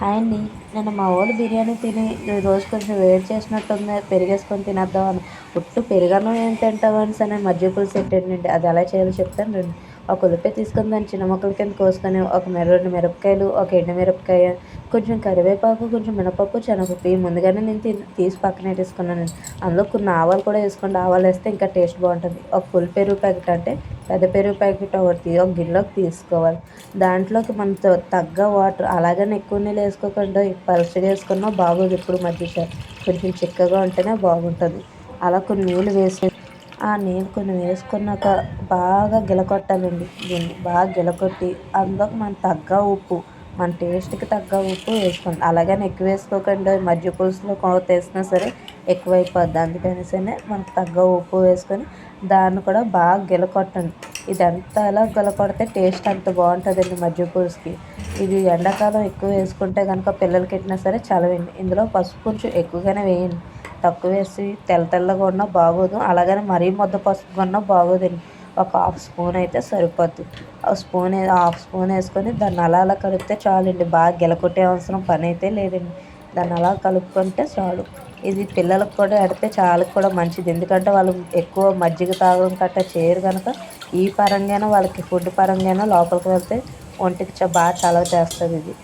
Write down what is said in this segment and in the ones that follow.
Hi అండి. నేను మా వాళ్ళు బిర్యానీ తిని రోజు కొంచెం వేడి చేసినట్టుంది పెరిగేసుకొని తినేద్దాం అని ఉట్టు పెరగను ఏం తింటామని సరే మజ్జిగ పులుసు పెట్టండి అది ఎలా చేయాలో చెప్తాను రండి. ఒక ఉల్లిపాయ తీసుకొని దాన్ని చిన్న ముక్కల కింద కోసుకొని ఒక రెండు మిరపకాయలు ఒక ఎండు మిరపకాయ కొంచెం కరివేపాకు కొంచెం మినపప్పు శనగపప్పు ఇవి ముందుగానే నేను తీసి పక్కన పెట్టేసుకున్నాను అందులో కొన్ని ఆవాలు కూడా వేసుకోండి. ఆవాలు వేస్తే ఇంకా టేస్ట్ బాగుంటుంది. ఒక ఫుల్ పెరుగు ప్యాకెట్ అంటే పెద్ద పెరుగు ప్యాకెట్ ఒకటి ఒక గిన్నెలోకి తీసుకోవాలి. దాంట్లోకి మనతో తగ్గ వాటర్ అలాగని ఎక్కువ నీళ్ళు వేసుకోకుండా పలుచగా వేసుకున్నా బాగోదు. ఇప్పుడు మధ్య కొంచెం చిక్కగా ఉంటేనే బాగుంటుంది. అలా కొన్ని నీళ్ళు వేసి ఆ నేను కొన్ని వేసుకున్నాక బాగా గిలకొట్టాలండి. దీన్ని బాగా గిలకొట్టి అందులోకి మన తగ్గ ఉప్పు మన టేస్ట్కి తగ్గ ఉప్పు వేసుకోండి. అలాగని ఎక్కువ వేసుకోకండి. మజ్జిగ పులుసులో కొంత వేసినా సరే ఎక్కువ అయిపోద్ది అందుకనేసనే మనకు తగ్గ ఉప్పు వేసుకొని దాన్ని కూడా బాగా గిలకొట్టండి. ఇదంతా ఎలా గిలకొడితే టేస్ట్ అంత బాగుంటుందండి మజ్జిగ పులుసుకి. ఇది ఎండాకాలం ఎక్కువ వేసుకుంటే కనుక పిల్లలకి ఎట్టినా సరే చలవండి. ఇందులో పసుపు కొంచెం ఎక్కువగానే వేయండి. తక్కువ వేసి తెల్ల తెల్లగా ఉన్నా బాగోదు. అలాగని మరీ ముద్ద పసుపు కొన్నా బాగోదండి. ఒక హాఫ్ స్పూన్ అయితే సరిపోద్ది. ఆ స్పూన్ హాఫ్ స్పూన్ వేసుకొని దాన్ని అలా అలా కలిపితే చాలండి. బాగా గెలకొట్టే అవసరం పని అయితే లేదండి. దాన్ని అలా కలుపుకుంటే చాలు. ఇది పిల్లలకు కూడా పెడితే చాలా కూడా మంచిది. ఎందుకంటే వాళ్ళు ఎక్కువ మజ్జిగ తాగడం కట్ట చేయరు కనుక ఈ పరంగానే వాళ్ళకి ఫుడ్ పరంగానే లోపలికి వెళ్తే ఒంటికి బాగా చలవ చేస్తుంది ఇది.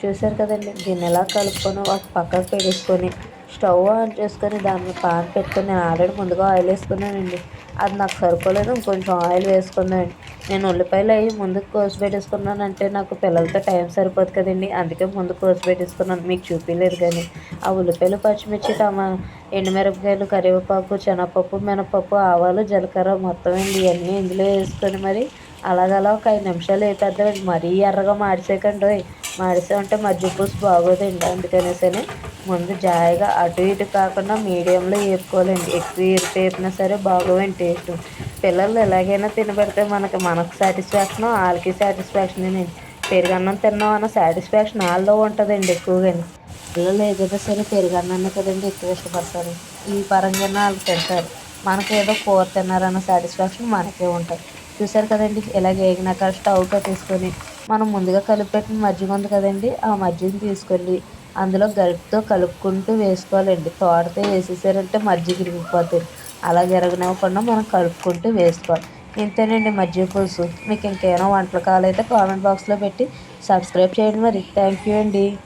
చూసారు కదండి. దీన్ని ఎలా కలుపుకొని ఒక పక్కకు పెట్టుకొని స్టవ్ ఆన్ చేసుకొని దాన్ని పాన్ పెట్టుకొని నేను ఆల్రెడీ ముందుగా ఆయిల్ వేసుకున్నానండి. అది నాకు సరిపోలేదు ఇంకొంచెం ఆయిల్ వేసుకున్నాను. నేను ఉల్లిపాయలు అవి ముందుకు కోసి పెట్టేసుకున్నాను అంటే నాకు పిల్లలతో టైం సరిపోదు కదండి. అందుకే ముందు కోసి పెట్టేసుకున్నాను. మీకు చూపించలేదు కానీ. ఆ ఉల్లిపాయలు పచ్చిమిర్చి టమా ఎండుమిరపకాయలు కరివేపాకు శనగపప్పు మినపప్పు ఆవాలు జీలకర్ర మొత్తం అండి ఇవన్నీ ఇందులో వేసుకొని మరి అలాగలా ఒక ఐదు నిమిషాలు వేపేద్దామండి మరీ ఎర్రగా మాడిసేకండి మాడిసే ఉంటే మజ్జిగ పులుసు బాగోదండి. అందుకనేసని ముందు జాయిగా అటు ఇటు కాకుండా మీడియంలో వేపుకోవాలండి ఎక్కువ వేపినా సరే బాగోవండి టేస్ట్ పిల్లలు ఎలాగైనా తినబెడితే మనకి మనకు సాటిస్ఫాక్షన్ వాళ్ళకి సాటిస్ఫాక్షన్ పెరుగన్నం తిన్నాం అన్న సాటిస్ఫాక్షన్ వాళ్ళలో ఉంటుందండి ఎక్కువగాని పిల్లలు ఏదైనా సరే పెరుగన్నాన్ని కదండి ఎక్కువ ఇష్టపడతారు. ఈ పరంగా వాళ్ళు తింటారు. మనకి ఏదో కూర తిన్నారన్న సాటిస్ఫాక్షన్ మనకే ఉంటుంది. చూసారు కదండి ఇలా వేగినాక స్టవ్ తీసుకొని మనం ముందుగా కలిపి పెట్టిన మజ్జిగ ఉంది కదండి ఆ మజ్జిగని తీసుకొని అందులో గరిటతో కలుపుకుంటూ వేసుకోవాలండి. తోటతో వేసేసారంటే మజ్జిగ ఇరిగిపోతుంది. అలా జరగనివ్వకుండా మనం కలుపుకుంటూ వేసుకోవాలి. ఇంతేనండి మజ్జిగ పులుసు. మీకు ఇంకేమైనా వంటలు కావాలైతే కామెంట్ బాక్స్లో పెట్టి సబ్స్క్రైబ్ చేయండి మరి. థ్యాంక్ యూ అండి.